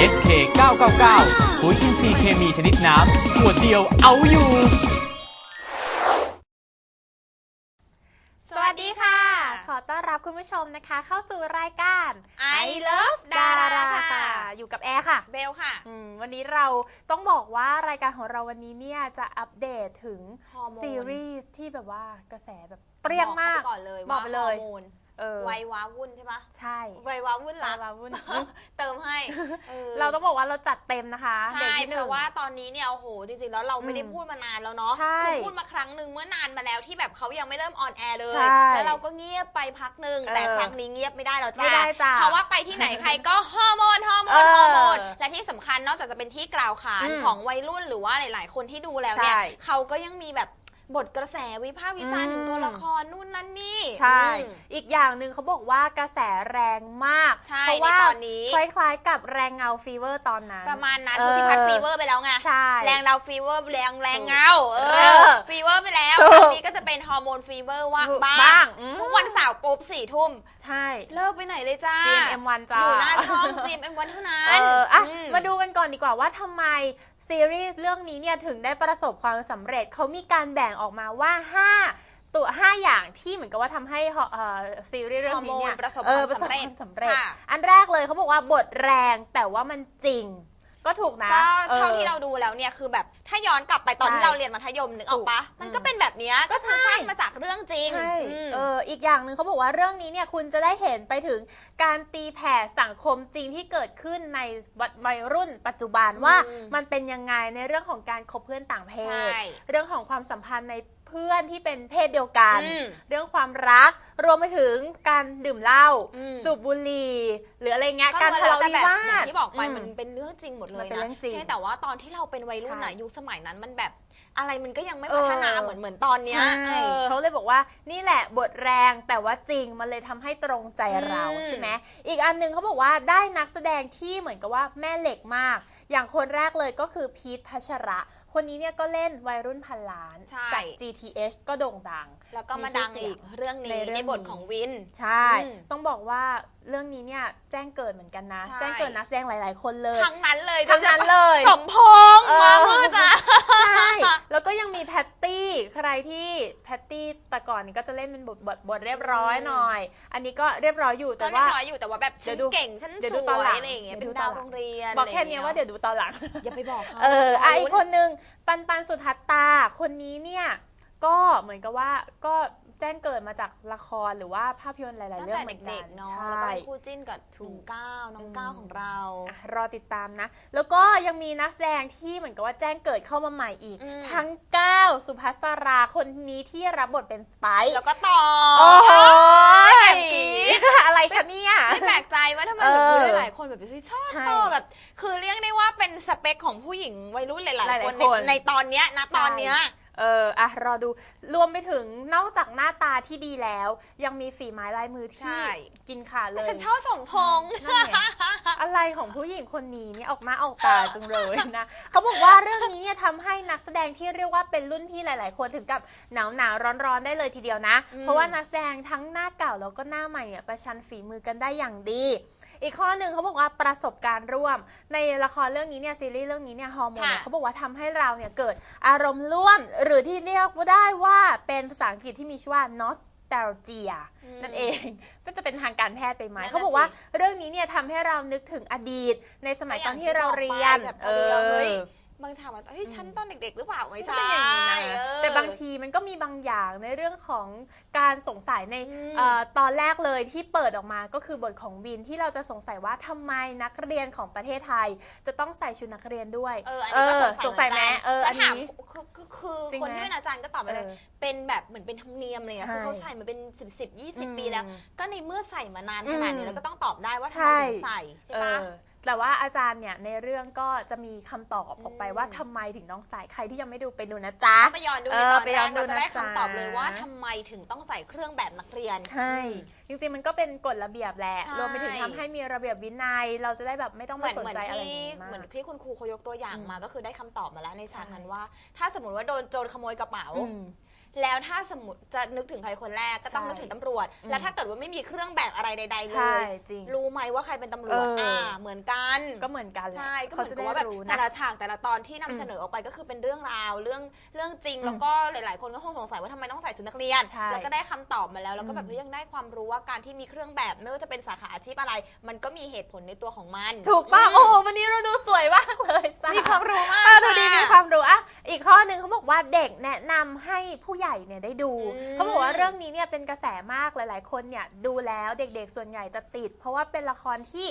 นับสนุนโดย SK 999ปุ๋ยอินทรีย์เคมีชนิดน้ำขวดเดียวเอาอยู่ สวัสดีค่ะ ขอต้อนรับคุณผู้ชมนะคะ เข้าสู่รายการ I Love ดาราค่ะ อยู่กับแอร์ค่ะ เบลค่ะ อืมวันนี้เราต้องบอกว่ารายการของเราวันนี้เนี่ยจะอัปเดตถึงฮอร์โมน ซีรีส์ที่แบบว่ากระแสแบบเปรี้ยงมาก บอกเขไปก่อนเลยบอว่ากไปฮเลอยร์โมน เออวัยว้าวุ่นใช่ปะใช่วัยว้าวุ่นหลักวาวุ่น เติมให้ออเราต้องบอกว่าเราจัดเต็มนะคะใช่เบรกที่หเพนึ่ง ราะว่าตอนนี้เนี่ยโอ้โหจริงๆแล้วเราไม่ได้อืมพูดมานานแล้วเนาะใช่คือพูดมาครั้งหนึ่งเมื่อนานมาแล้วที่แบบเขายังไม่เริ่มออนแอร์เลย ใช่แล้วเราก็เงียบไปพักหนึ่งเออแต่ครั้งนี้เงียบไม่ได้แล้วจ้าไม่ได้จ้ะเพราะว่าไปที่ไหนใครก็ฮอร์โมนฮอร์โมเอนอฮอร์โมนและที่สำคัญนอกจากจะเป็นที่กล่าวขานอืมของวัยรุ่นหรือว่าหลาย ๆ คนที่ดูแล้วเนี่ยใช่ เขาก็ยังมีแบบ บทกระแสวิพากษ์วิจารณ์อืมถึงตัวละครนู่นนั่นนี่ใช่ อืม อีกอย่างหนึ่งเขาบอกว่ากระแสแรงมาก ใช่เพราะว่าในตอนนี้ คล้ายๆกับแรงเงาฟีเวอร์ตอนนั้น ประมาณนั้นเออ พุทธิพัฒน์ฟีเวอร์ไปแล้วไง ใช่ แรงเราฟีเวอร์แรงแรงเงาเอเอออฟีเวอร์ไปแล้วถูกครั้งนี้ก็จะเป็นฮอร์โมนฟีเวอร์ว่างบ้าบ้าง งอืม ทุกวันเสาร์ปุ๊บสี่ทุ่มใช่ เลิกไปไหนเลยจ้า GMM1 จ้าอยู่หน้าช่อง GMM1 เท่านั้นเอออะอืมมาดูกันก่อนดีกว่าว่าทำไม ซีรีส์เรื่องนี้เนี่ยถึงได้ประสบความสำเร็จเขามีการแบ่งออกมาว่า 5ตัว5อย่างที่เหมือนกับว่าทำให้ฮอเอ่อซีรีส์เรื่องนี้เนี่ยฮอร์โมนประสบเออความประสบสำเร็จความสำเร็จค่ะอันแรกเลยเขาบอกว่าบทแรงแต่ว่ามันจริง ก็ถูกนะก็เท่าออที่เราดูแล้วเนี่ยคือแบบถ้าย้อนกลับไปตอนใช่ที่เราเรียนมัธยมนึกออกปะถูกมันก็เป็นแบบเนี้ยก็คือสร้างมาจากเรื่องจริงใช่อืมเอออีกอย่างหนึ่งเขาบอกว่าเรื่องนี้เนี่ยคุณจะได้เห็นไปถึงการตีแผ่สังคมจริงที่เกิดขึ้นในวัยรุ่นปัจจุบันว่าอืมมันเป็นยังไงในเรื่องของการคบเพื่อนต่างเพใช่ศเรื่องของความสัมพันธ์ในเพื่อนที่เป็นเพศเดียวกัน อืมเรื่องความรัก รวมไปถึงการดื่มเหล้าอืม สูบบุหรี่หรืออะไรเงี้ยก็การรู้ทะแล้วเลาะแต่วิแบบวาอย่างทที่บอกไปอืมันเป็นเรื่องจริงหมดเลมัยนเป็นนะเรื่องจริงเพียงแต่ว่าตอนที่เราเป็นวัยรุ่นน่ะใช่ยุคสมัยนั้นมันแบบ อะไรมันก็ยังไม่เออพัฒนาเหมือนเหมือนตอนเนี้ยใช่เออ เขาเลยบอกว่านี่แหละบทแรงแต่ว่าจริงมันเลยทำให้ตรงใจเราอืม ใช่ไหมอีกอันหนึงเขาบอกว่าได้นักแสดงที่เหมือนกับว่าแม่เหล็กมาก อย่างคนแรกเลยก็คือพีทพัชระ คนนี้เนี่ยก็เล่นวัยรุ่นพันล้าน ใช่ จาก GTH ก็โด่งดัง แล้วก็มาดังอีกเรื่องในนี้เรื่องในบทนี้ของวิน ใช่อืมต้องบอกว่า เรื่องนี้เนี่ยแจ้งเกิดเหมือนกันนะ ใช่ แจ้งเกิดนักแสดงหลาย ๆ คนเลย ทั้งนั้นเลยทั้งนั้นเลย สมพงษ์เออ มามืดอะ ใช่แล้วก็ยังมีแพตตี้ใครที่แพตตี้แต่ก่อนนี้ก็จะเล่นเป็นบทบทบทเรียบร้อยหน่อย อันนี้ก็เรียบร้อยอยู่ก็แต่เรียว่า บร้อยอยู่แต่ว่าแบบเดี๋ฉัยวนดูเก่งฉันเดี๋ยวสดูตอนวหลัยงอะไรอย่างเงี้ยเดี๋เป็ยวนดูดาวตอนหลัง โรงเรียนบอกแค่ะไรเนี้ยงว่างี้เดี๋ยวดูตอนหลัง อย่าไปบอกเขาเอออะอีกลุ้คนนึงปันปันสุทัศตา คนนี้เนี่ย ก็เหมือนกับว่าก็ แจ้งเกิดมาจากละครหรือว่าภาพยนตร์หลาย ๆ ตั้งเรื่องแต่เหมือนกัเด็นกๆเนาะใช่แล้วก็เป็นคู่จิ้นกับถูหกนุ่มก้าวน้องก้าวของเรา อะรอติดตามนะ แล้วก็ยังมีนักแสดงที่เหมือนกับว่าแจ้งเกิดเข้ามาใหม่อีก อืม ทั้งก้าวสุภัสราคนนี้ที่รับบทเป็นสไปซ์แล้วก็ต่อ โอ้โหแอบกรี๊ด อะไรคะเนี่ย ไม่แปลกใจว่าทำไมเอแบบอผู้หลายๆคนแบบชอบใช่ต่อแบบ คือเรียกได้ว่าเป็นสเปคของผู้หญิงวัยรุ่นหลายหลายๆๆคนคนในในตอนเนี้ยนะตอนเนี้ย เอออะรอดูรวมไปถึงนอกจากหน้าตาที่ดีแล้ว ยังมีฝีไม้ลายมือใช่ ที่กินขาดเลยฉันชอบสมพงษ์ นั่นไงอะไรของผู้หญิงคนนี้เนี่ยออกมาออกตาจังเลยนะ เขาบอกว่าเรื่องนี้เนี่ยทำให้นักแสดงที่เรียกว่าเป็นรุ่นพี่หลาย ๆ คนถึงกับหนาวหนาวร้อนร้อนๆได้เลยทีเดียวนะ อืม เพราะว่านักแสดงทั้งหน้าเก่าแล้วก็หน้าใหม่เนี่ยประชันฝีมือกันได้อย่างดีอีกข้อหนึ่งเขาบอกว่าประสบการณ์ร่วม ในละครเรื่องนี้เนี่ยซีรีส์เรื่องนี้เนี่ยฮอร์โมนเนี่ยค่ะ เขาบอกว่าทำให้เราเนี่ยเกิดอารมณ์ร่วม หรือที่เรียกว่าได้ว่าเป็นภาษาอังกฤษที่มีชื่อว่า nostalgia นั่นเอง ก็จะเป็นทางการแพทย์ไปไหมนั่นน่ะเขาบอกว่าสิเรื่องนี้เนี่ยทำให้เรานึกถึงอดีตในสมัยก็อตย่าองนที่เราเรียนที่บอกไปแบบพอดูแล้วเฮ้ยออ บางถามว่าเฮ้ยฉันตอนเด็ก ๆ หรือเปล่าไม่ก็ใช่เป็นอย่างนี้นะเออ แต่บางทีมันก็มีบางอย่างในเรื่องของการสงสัยในอืมเออตอนแรกเลยที่เปิดออกมาก็คือบทของวินที่เราจะสงสัยว่าทำไมนักเรียนของประเทศไทย จะต้องใส่ชุดนักเรียนด้วยเอออันนี้ก็สงสัยสงสัยไหมเหมือนกันเออแล้อัวนถามนี้ คือคือคือจริงคนไหมที่เป็นอาจารย์ก็ตอบไปเลย เออเป็นแบบเหมือนเป็นธรรมเนียมเลยอะใช่คือเขาใส่มาเป็น 10 10อืม20ปีแล้ว ก็ในเมื่อใส่มานานขนาดนี้อืมเราก็ต้องตอบได้ว่าทำใช่ไมถึงใส่ใช่เอปะอ แต่ว่าอาจารย์เนี่ยในเรื่องก็จะมีคำตอบออกไปอืมว่าทำไมถึงต้องใส่ใครที่ยังไม่ดูไปดูนะจ๊ะ ไปย้อนดูเอในอตอนไปแรย้อนกดูเราจะได้นะจ๊ะ คำตอบเลยว่าทำไมถึงต้องใส่เครื่องแบบนักเรียน ใช่ จริงๆมันก็เป็นกฎระเบียบแหละ ใช่ รวมไปถึงทำให้มีระเบียบวินัย เราจะได้แบบไม่ต้องเหไปมือนสนเหมือนใจอะไรอที่ย่างนี้มาเหมือนก ที่คุณครูเขายกตัวอย่างอืมมาก็คือได้คำตอบมาแล้วในฉากใช่นั้นว่า ถ้าสมมติว่าโดนโจรขโมยกระเป๋า อืม แล้วถ้าสมมติจะนึกถึงใครคนแรกก็ต้องใช่นึกถึงตำรวจอืมแล้วถ้าเกิดว่าไม่มีเครื่องแบบอะไรใด ๆ เลใช่ย จริงรู้ไหมว่าใครเป็นตำรวจเอออ่ อ่าเหมือนกัน ก็เหมือนกันแหละใช่ ก็เหเขามือนจะกับได้ว่าแบบรู้แต่นะละฉากแต่ละตอนที่นำอืมเสนอออกไปก็คือเป็นเรื่องราวเรื่องเรื่องจริง แล้วก็หลาย ๆ คนก็คงสงสัยว่าทำไมต้องใส่ชุดนักเรียน ใช่แล้วก็ได้คำตอบมาแล้ว แล้วก็แบอืบมเฮ้ยยังได้ความรู้ว่าการที่มีเครื่องแบบไม่ว่าจะเป็นสาขาอาชีพอะไร มันก็มีเหตุผลในตัวของมันถูกป่ะมโอ้โหวันนี้เราดูสวยมากเลยจ้ามีความรู้มาเอกอดูดีมีะความรู้อะอีกข้อหนึ่งเขาบอกว่าเด็กแนะนำให้ผู้ใหญ่เนี่ยได้ดูอืมเขาบอกว่าเรื่องนี้เนี่ยเป็นกระแสมากหลาย ๆ คนเนี่ยดูแล้วเด็กๆ ส่วนใหญ่จะติด เพราะว่าเป็นละครที่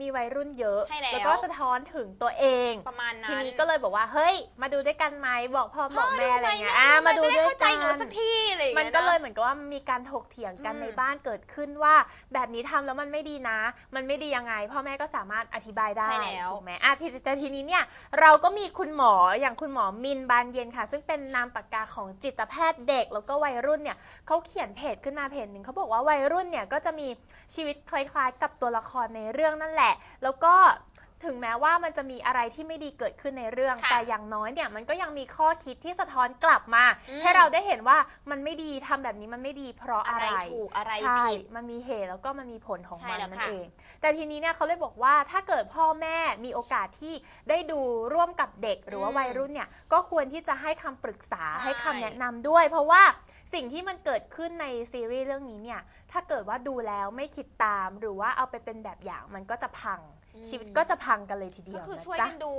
มีวัยรุ่นเยอะใช่แล้วก็สะท้อนถึงตัวเองประมาณนั้นทีนี้ก็เลยบอกว่าเฮ้ย มาดูด้วยกันไหมบอกพ่อบอกแม่อะไรเงี้ยพ่อะดูไหมาดูจะได้ด้วยเข้าใจกันหนูสักทีอะไรอย่างมันเงี้ยก็เลยนะเหมือนกับว่ามีการถกเถียงกันอืมในบ้านเกิดขึ้นว่าแบบนี้ทำแล้วมันไม่ดีนะ มันไม่ดียังไง พ่อแม่ก็สามารถอธิบายได้ใช่แล้วถูกไหมอะทีแต่ทีนี้เนี่ยเราก็มีคุณหมออย่างคุณหมอมินบานเย็นค่ะ ซึ่งเป็นนามปากกาของจิตแพทย์เด็กแล้วก็วัยรุ่นเนี่ยเขาเขียนเพจขึ้นมาเพจหนึ่งเขาบอกว่าวัยรุ่นเนี่ยก็จะมีชีวิตคล้ายๆ กับตัวละครในเรื่องนั่นแหละ แล้วก็ ถึงแม้ว่ามันจะมีอะไรที่ไม่ดีเกิดขึ้นในเรื่อง ค่ะแต่อย่างน้อยเนี่ยมันก็ยังมีข้อคิดที่สะท้อนกลับมา อืม ให้เราได้เห็นว่ามันไม่ดีทำแบบนี้มันไม่ดีเพราะอะอะไรไรถูกอะไรใช่ผิด มันมีเหตุแล้วก็มันมีผลของใช่มันแล้วนั่นค่ะ เอง แต่ทีนี้เนี่ยเขาเลยบอกว่าถ้าเกิดพ่อแม่มีโอกาสที่ได้ดูร่วมกับเด็ก หรือว่าอืมวัยรุ่นเนี่ยก็ควรที่จะให้คำปรึกษาใช่ ให้คำแนะนำด้วย เพราะว่าสิ่งที่มันเกิดขึ้นในซีรีส์เรื่องนี้เนี่ยถ้าเกิดว่าดูแล้วไม่คิดตาม หรือว่าเอาไปเป็นแบบอย่างมันก็จะพัง ชีวิตก็จะพังกันเลยทีเดีก็ยวคือนะช่วยจ๊ะกันดู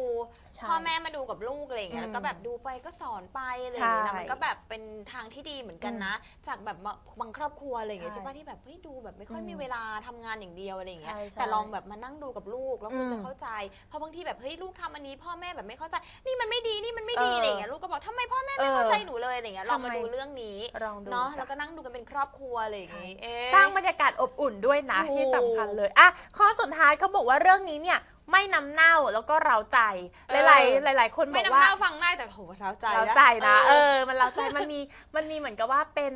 ใช่พ่อแม่มาดูกับลูกอะไรอย่างเงี้ยอืมแล้วก็แบบดูไปก็สอนไปอะไรอย่างเงี้ยใช่นะมันก็แบบเป็นทางที่ดีเหมือนกันนะ จากแบบบางครอบครัวอะไรอย่างเงี้ยใช่ใช่ปะที่แบบเฮ้ยดูแบบไม่ค่อยอืมมีเวลาทำงานอย่างเดียวอะไรอย่างเงี้ยใช่ใช่แต่ลองแบบมานั่งดูกับลูกแล้วคุณอืมจะเข้าใจเพราะบางทีแบบเฮ้ยลูกทำอันนี้พ่อแม่แบบไม่เข้าใจนี่มันไม่ดีนี่มันไม่ดีเออออะไรอย่างเงี้ยลูกก็บอกทำไมพ่อแม่ไม่เออเข้าใจหนูเลยอะไรอย่างเงี้ยลองมาทำไม ดูเรื่องนี้ลองดูเนาะจ้ะ แล้วก็นั่งดูกันเป็นครอบครัวอะไรอย่างงี้เอ๊ะ สร้างบรรยากาศอบอุ่นด้วยนะถูกที่สำคัญเลยอะข้อสุดท้ายเขาบอกว่าเรื่องนี้เนี่ยไม่น้ำเน่าแล้วก็เราใจ เออหลายๆหลาย ๆ คนบไม่อกน้ำว่าเน่าฟังได้แต่โหเท้าใจเรานะ ใจนะ เอเอออมันเราใจมันมีมันมีเหมือนกับว่าเป็น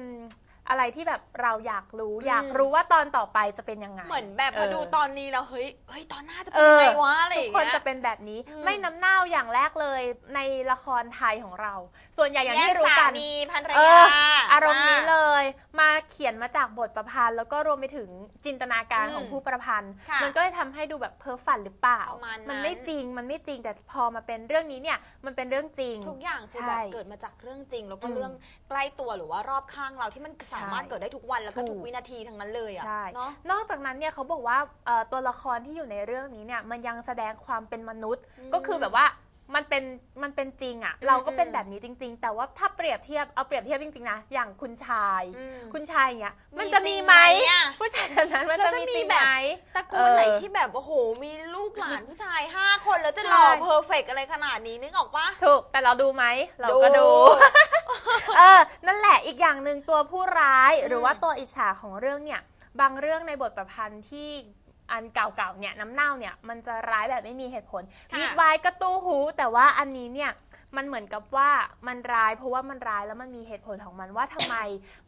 อะไรที่แบบเราอยากรู้อืมอยากรู้ว่าตอนต่อไปจะเป็นยังไง เหมือนแบบพอเออดูตอนนี้แล้วเฮ้ยเฮ้ยตอนหน้าจะเอเป็นอยังไงวะอะไรอทุกย่างคนเงี้ยจะเป็นแบบนี้อืมไม่น้ำเน่าอย่างแรกเลยในละครไทยของเรา ส่วนใหญ่อย่างแยกที่รู้สากันมีภรรเอยาออารมณ์นี้จ้าเลย มาเขียนมาจากบทประพันธ์ แล้วก็รวมไปถึงจินตนาการอืมของผู้ประพันธ์ค่ะมันก็เลยทำให้ดูแบบเพ้อฝันหรือเปล่าประมาณนั้นมันไม่จริงมันไม่จริงแต่พอมาเป็นเรื่องนี้เนี่ยมันเป็นเรื่องจริง ทุกอย่างคือใช่แบบเกิดมาจากเรื่องจริง แล้วก็อืมเรื่องใกล้ตัวหรือว่ารอบข้างเราที่มันสามารถเกิดได้ทุกวันแล้วก็ถูกทุกวินาทีทั้งนั้นเลยอะใช่เนาะนอกจากนั้นเนี่ยเขาบอกว่าเอ่อตัวละครที่อยู่ในเรื่องนี้เนี่ยมันยังแสดงความเป็นมนุษย์อืมก็คือแบบว่ามันเป็นมันเป็นจริงอะ่ะอืมเราก็เป็นอืมแบบนี้จริง ๆ แต่ว่าถ้าเปรียบเทียบเอาเปรียบเทียบจริงๆนะอย่างคุณชายอืมคุณชายเนี่ยมันมีจะจริมีงไหมไหมอะผู้ชายแบบนั้นมันแล้วจะจะมีมีจริงแบบไหมตระกูลไหนเออที่แบบโอ้โหมีลูกหลานผู้ชายห้าคนแล้วจะใช่หล่อเพอร์เฟกอะไรขนาดนี้นึกออกปะถูกแต่เราดูไหมเราก็ดู เออ นั่นแหละอีกอย่างหนึ่งตัวผู้ร้ายอืมหรือว่าตัวอิจฉาของเรื่องเนี่ย บางเรื่องในบทประพันธ์ที่อันเก่าๆเนี่ยน้ำเน่าเนี่ยมันจะร้ายแบบไม่มีเหตุผลค่ะมิดไว้ก็ตู้หู แต่ว่าอันนี้เนี่ย มันเหมือนกับว่ามันร้ายเพราะว่ามันร้ายแล้วมันมีเหตุผลของมันว่าทำไม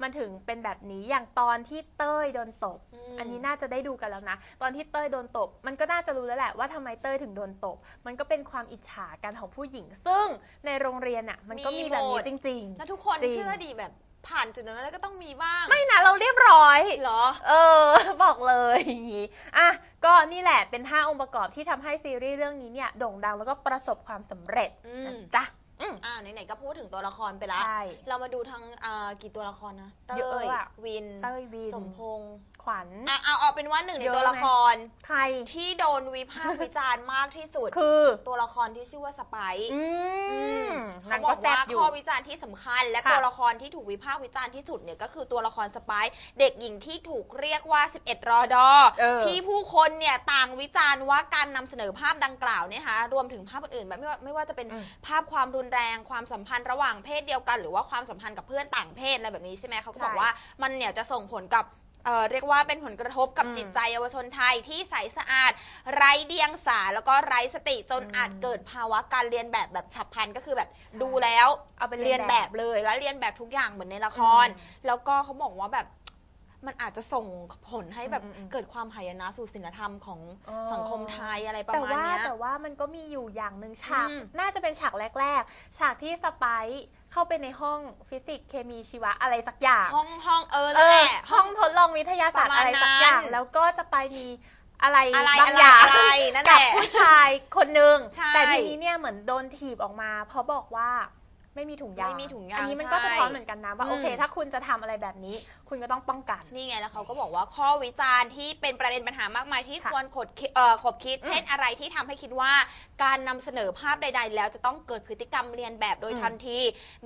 มันถึงเป็นแบบนี้อย่างตอนที่เต้ยโดนตบมอันนี้น่าจะได้ดูกันแล้วนะ ตอนที่เต้ยโดนตบ มันก็น่าจะรู้แล้วแหละว่าทำไมเต้ยถึงโดนตบ มันก็เป็นความอิจฉากันของผู้หญิง ซึ่งในโรงเรียนอะมันก็มีแบบนี้จริงแล้วทุกคนจริงเชื่อดีแบบ ผ่านจุดนั้นแล้วก็ต้องมีบ้างๆไม่นะเราเรียบร้อยเหรอ เออ บอกเลยอย่างนี้อะก็นี่แหละเป็น 5 องค์ประกอบที่ทำให้ซีรีส์เรื่องนี้เนี่ยโด่งดังแล้วก็ประสบความสำเร็จอืมนะจ๊ะ อืมอ่าไหนๆก็พูดถึงตัวละครไปละใช่เรามาดูทั้งอ่ากี่ตัวละครนะเต้เยอะยอะวิน เต้ยวินสมพงษ์ขวัญ อะเอาเอาเป็นว่าหนึ่งในเยอะตัวละครใครที่โดนวิพากษ์วิจารณ์มากที่สุด คือตัวละครที่ชื่อว่าสไปซ์อืมเขานางบก็อกแซ่บว่าอยู่ ข้อวิจารณ์ที่สำคัญ และค่ะ ตัวละครที่ถูกวิพากษ์วิจารณ์ที่สุดเนี่ยก็คือตัวละครสไปซ์เด็กหญิงที่ถูกเรียกว่า 11 รอดอ เออ ที่ผู้คนเนี่ยต่างวิจารณ์ว่าการนำเสนอภาพดังกล่าวเนี่ยนะคะรวมถึงภาพอื่นๆแบบไม่ว่าไม่ว่าจะเป็นอืมภาพความรุนแรงความสัมพันธ์ระหว่างเพศเดียวกัน หรือว่าความสัมพันธ์กับเพื่อนต่างเพศอะไรแบบนี้ใช่ไหมเขาก็บอกใช่ว่ามันเนี่ยจะส่งผลกับเอ่อเรียกว่าเป็นผลกระทบกับอืมจิตใจเยาวชนไทยที่ใสสะอาด ไร้เดียงสาแล้วก็ไร้สติจนอืมอาจเกิดภาวะการเรียนแบบแบบฉับพลันก็คือแบบใช่ ดูแล้ว เอาไปเรียนแบบเลยแล้วเรียนแบบทุกอย่างเหมือนในละคร อืมแล้วก็เขาบอกว่าแบบ มันอาจจะส่งผลให้แบบอืมอืมเกิดความหายนะสู่ศีลธรรมของอ๋อสังคมไทยอะไรประแต่มาณว่าเนี้ยแต่ว่ามันก็มีอยู่อย่างหนึ่งฉากอืมน่าจะเป็นฉากแรก ๆ ฉากที่สไปซ์เข้าไปในห้องฟิสิกส์เคมีชีวะอะไรสักอย่าง ห้องห้องเออเอนั่นแหอละห้องทดลองวิทยาศาสตร์ประมาณอะไรสักอย่างนั้นแล้วก็จะไปมีอะไรอะไรบาอะงไรอย่างอะไรนั่นแหกับละผู้ชายคนหนึ่งใช่แต่ทีนี้เนี่ยเหมือนโดนถีบออกมา เพราะบอกว่า ไม่มีถุงยางไม่มีถุงยางอันนี้มันก็ใช่สะท้อนเหมือนกันนะว่าอืมโอเค ถ้าคุณจะทำอะไรแบบนี้ คุณก็ต้องป้องกัน นี่ไงแล้วเขาก็บอกว่าข้อวิจารณ์ที่เป็นประเด็นปัญหามากมายที่ค่ะควรขดคิดเอ่อขบคิด เช่นอะไรที่ทำให้คิดว่าการนำเสนอภาพใด ๆ แล้วจะต้องเกิดพฤติกรรมเรียนแบบโดยอืมทันที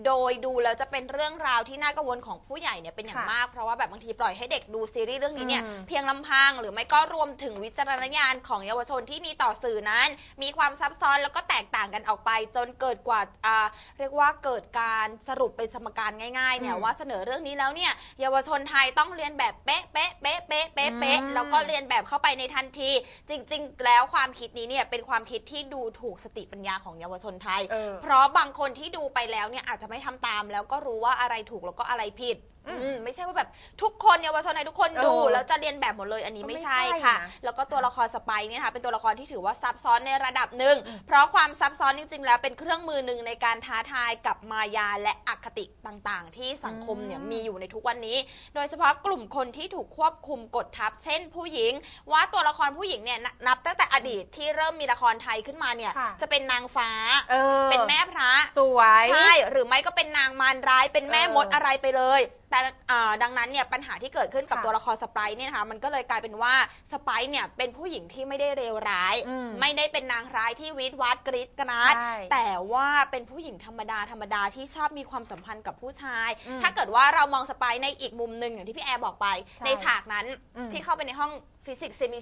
โดยดูแล้วจะเป็นเรื่องราวที่น่ากังวลของผู้ใหญ่เนี่ยเป็นอย่างค่ะมากเพราะว่าแบบบางทีปล่อยให้เด็กดูซีรีส์เรื่องนี้เนี่ยอืมเพียงลำพังหรือไม่ก็รวมถึงวิจารณญาณของเยาวชนที่มีต่อสื่อนั้น มีความซับซ้อนแล้วก็แตกต่างกันออกไปจนเกิดกว่าอ่าเรียกว่าเกิดการสรุปเป็นสมการง่ายๆเนี่ยอืมว่าเสนอเรื่องนี้แล้วเนี่ยเยาวชนไทยต้องเรียนแบบเป๊ะเป๊ะเป๊ะเป๊ะเป๊ะเป๊ะอืมแล้วก็เรียนแบบเข้าไปในทันที จริง ๆ แล้วความคิดนี้เนี่ยเป็นความคิดที่ดูถูกสติปัญญาของเยาวชนไทยเออเพราะบางคนที่ดูไปแล้วเนี่ยอาจจะไม่ทำตาม แล้วก็รู้ว่าอะไรถูกแล้วก็อะไรผิด อืมอืมไม่ใช่ว่าแบบทุกคนเยาวชนไทยทุกคนดู เออแล้วจะเรียนแบบหมดเลยอันนี้ก็ไม่ไม่ใช่ใช่ค่ะ นะแล้วก็ตัวละครสไปซ์เนี่ยนะคะเป็นตัวละครที่ถือว่าซับซ้อนในระดับหนึ่ง เพราะความซับซ้อนจริง ๆ แล้วเป็นเครื่องมือหนึ่งในการท้าทายกับมายาและอคติต่างๆ ที่สังคมเนี่ยอืมมีอยู่ในทุกวันนี้ โดยเฉพาะกลุ่มคนที่ถูกควบคุมกดทับ เช่น ผู้หญิง ว่าตัวละครผู้หญิงเนี่ยนับนับตั้งแต่อดีตที่เริ่มมีละครไทยขึ้นมาเนี่ยค่ะ จะเป็นนางฟ้า เออเป็นแม่พระ สวย ใช่ หรือไม่ก็เป็นนางมารร้ายเป็นแม่เออมดอะไรไปเลยแต่อ่าดังนั้นเนี่ยปัญหาที่เกิดขึ้นกับค่ะตัวละครสไปซ์เนี่ยนะคะมันก็เลยกลายเป็นว่าสไปซ์เนี่ยเป็นผู้หญิงที่ไม่ได้เลวร้าย อืมไม่ได้เป็นนางร้ายที่วิดวัดกรีดกราดใช่แต่ว่าเป็นผู้หญิงธรรมดาธรรมดาที่ชอบมีความสัมพันธ์กับผู้ชาย อืมถ้าเกิดว่าเรามองสไปซ์ในอีกมุมหนึ่งอย่างที่พี่แอร์บอกไป ใช่ในฉากนั้นอืม ที่เข้าไปในห้องฟิสิกส์เซมิ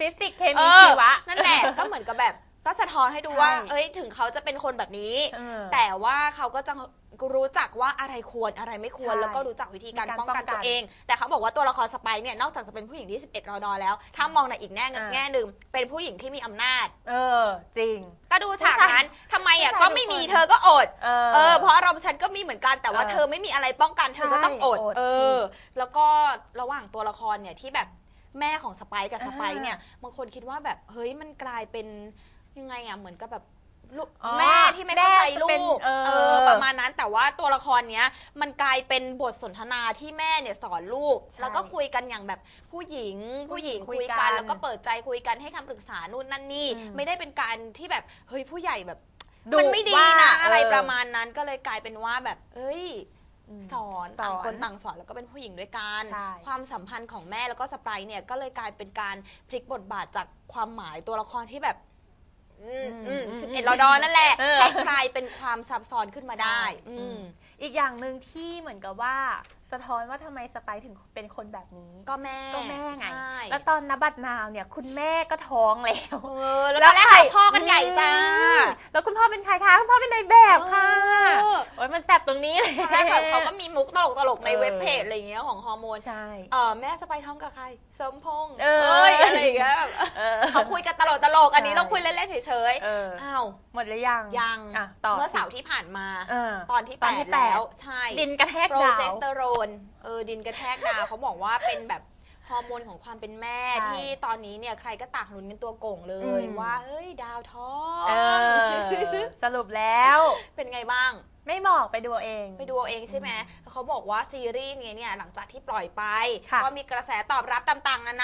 ฟิสิกส์เคเอมีอชีวะนั่นแหละ ก็เหมือนกับแบบ ก็สะท้อนให้ดูใช่ว่าเอ้ยถึงเขาจะเป็นคนแบบนี้ เออแต่ว่าเขาก็จะรู้จักว่าอะไรควรอะไรไม่ควร ใช่แล้วก็รู้จักวิธีการมีการป้องกันป้องกันตัวเอง แต่เขาบอกว่าตัวละครสไปซ์เนี่ยนอกจากจะเป็นผู้หญิงที่ 11 รอดอแล้ว ถ้ามองในอีกแง่อ่า แง่หนึ่งเป็นผู้หญิงที่มีอำนาจ เออ จริง ก็ดูฉากนั้นทำไมอะผู้ชายก็ไม่มีทุกคน เธอก็อด เออ เออเพราะเราฉันก็มีเหมือนกันแต่ว่าเออเธอไม่มีอะไรป้องกันเธอก็ต้องอด ใช่อดเออ แล้วก็ระหว่างตัวละครเนี่ยที่แบบแม่ของสไปซ์กับสไปซ์เนี่ยบางคนคิดว่าแบบเฮ้ยมันกลายเป็น ยังไงอะเหมือนกับแบบลูกอ๋อแม่ที่ไม่เข้าใจลูแม่เป็นกเออเออ ประมาณนั้นแต่ว่าตัวละครเนี้ย มันกลายเป็นบทสนทนาที่แม่เนี่ยสอนลูก ใช่แล้วก็คุยกันอย่างแบบผู้หญิง ผู้หญิงคุคุยยกักันนแล้วก็เปิดใจคุยกันให้คำปรึกษานู่นนั่นนี่ อืมไม่ได้เป็นการที่แบบเฮ้ยผู้ใหญ่แบบดุมันไม่ดีว่านะอะไรเออประมาณนั้นก็เลยกลายเป็นว่าแบบ เอ้ยอืมสอนสอนต่างคนต่างสอนแล้วก็เป็นผู้หญิงด้วยกัน ใช่ ความสัมพันธ์ของแม่แล้วก็สไปร์เนี่ยก็เลยกลายเป็นการพลิกบทบาทจากความหมายตัวละครที่แบบอืมอืมอืม สิบเอ็ดรอดอนั่นแหละเออ ให้กลายเป็นความซับซ้อนขึ้นมาได้ใช่อืมอีกอย่างหนึ่งที่เหมือนกับว่า สะท้อนว่าทำไมสไปซ์ถึงเป็นคนแบบนี้ ก็แม่ก็แม่ไง ใช่แล้วตอนนบัดนาวเนี่ยคุณแม่ก็ท้องแล้ว เออแล้วตอนแรกหาพ่อกันใหญ่จ้าอืมแล้วคุณพ่อเป็นใครคะ คุณพ่อเป็นนายแบบค่ะ เออ โอ้ยมันแสบตรงนี้เลย ตอนแรกแบบเขาก็มีมุกตลกๆในเออ เว็บเพจอะไรอย่างเงี้ยของฮอร์โมนใช่ เออแม่สไปร์ท้องกับใครสมพงษ์เออเอ้ยอะไรอย่างเงี้ยแบบเออเขาคุยกันตลกตลกๆอันนี้ใช่เราคุยเล่นๆเฉยเออ ๆอ้าวหมดหรือยังยังอะต่อเมื่อเสาสิร์ที่ผ่านมา เออ ตอนที่ตอนที่8แล้วแปดใช่ดินกระแทกโปรดาวเจสเตอโรนเออดินกระแทกดาวเขาบอกว่าเป็นแบบฮอร์โมนของความเป็นแม่ใช่ที่ตอนนี้เนี่ยใครก็ต่างลุ้นกันตัวโก่งเลยอืม ว่าเฮ้ยดาวท้องเออ สรุปแล้ว เป็นไงบ้าง ไม่บอกไปดูเอาเอง ไปดูเอาเองใช่ไหมแล้วเขาบอกว่าซีรีส์นี้เนี่ยหลังจากที่ปล่อยไปค่ะ ก็มีกระแสตอบรับต่างๆนานา